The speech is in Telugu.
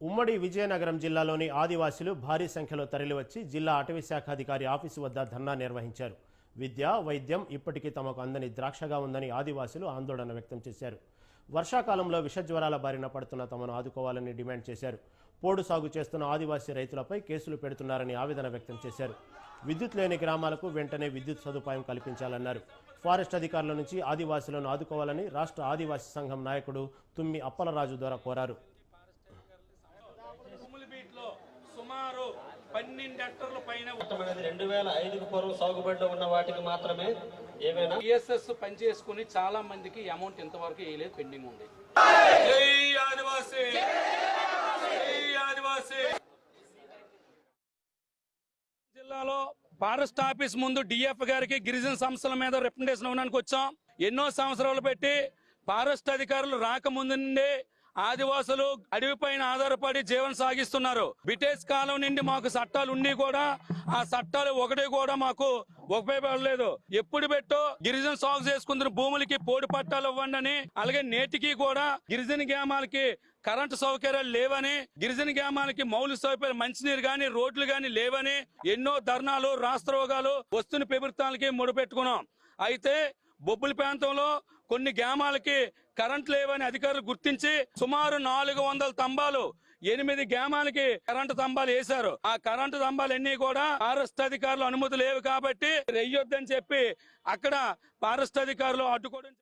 ఉమ్మడి విజయనగరం జిల్లాలోని ఆదివాసీలు భారీ సంఖ్యలో తరలివచ్చి జిల్లా అటవీ శాఖ అధికారి ఆఫీసు వద్ద ధర్నా నిర్వహించారు. విద్య వైద్యం ఇప్పటికీ తమకు అందని ద్రాక్షగా ఉందని ఆదివాసీలు ఆందోళన వ్యక్తం చేశారు. వర్షాకాలంలో విషజ్వరాల బారిన పడుతున్న తమను ఆదుకోవాలని డిమాండ్ చేశారు. పోడు సాగు చేస్తున్న ఆదివాసీ రైతులపై కేసులు పెడుతున్నారని ఆవేదన వ్యక్తం చేశారు. విద్యుత్ లేని గ్రామాలకు వెంటనే విద్యుత్ సదుపాయం కల్పించాలన్నారు. ఫారెస్ట్ అధికారుల నుంచి ఆదివాసీలను ఆదుకోవాలని రాష్ట్ర ఆదివాసీ సంఘం నాయకుడు తుమ్మి అప్పలరాజు ద్వారా కోరారు. పన్నెండు హెక్టర్ల పైన అనేది రెండు వేల ఐదుకు పూర్వం సాగుబడిలో ఉన్న వాటికి మాత్రమే ఏవైనా ఈఎస్ఎస్ పనిచేసుకుని చాలా మందికి అమౌంట్ ఇంతవరకు వేయలేదు పెండింగ్ ఉంది. ఆదివాసీ! ఆదివాసీ! జిల్లాలో ఫారెస్ట్ ఆఫీస్ ముందు డిఎఫ్ గారికి గిరిజన సంస్థల మీద రిప్రజెంటేషన్ ఇవ్వడానికి వచ్చాం. ఎన్నో సంవత్సరాలు పెట్టి ఫారెస్ట్ అధికారులు రాకముందు నుండి ఆదివాసులు అడవిపైన ఆధారపడి జీవనం సాగిస్తున్నారు. బ్రిటిష్ కాలం నుండి మాకు చట్టాలు ఉండి కూడా ఆ చట్టాలు ఒకటి కూడా మాకు ఉపయోగపడలేదు. ఎప్పుడు పెట్టో గిరిజన సాగు చేసుకుంటున్న భూములకి పోడి పట్టాలు ఇవ్వండి అని అలాగే నేటికి కూడా గిరిజన గ్రామాలకి కరెంటు సౌకర్యాలు లేవని గిరిజన గ్రామాలకి మౌలిక సౌకర్యాలు మంచినీరు గాని రోడ్లు గాని లేవని ఎన్నో ధర్నాలు రాష్ట్రోగాలు వస్తున్న ప్రభుత్వాలకి ముడిపెట్టుకున్నాం. అయితే బొబ్బుల ప్రాంతంలో కొన్ని గ్రామాలకి కరెంట్ లేవని అధికారులు గుర్తించి సుమారు నాలుగు వందల స్తంభాలు ఎనిమిది గ్రామాలకి కరెంటు స్తంభాలు వేశారు. ఆ కరెంటు స్తంభాలు కూడా ఫారెస్ట్ అధికారులు అనుమతి లేవు కాబట్టి రెయ్యొద్దని చెప్పి అక్కడ ఫారెస్ట్ అధికారులు అడ్డుకోవడం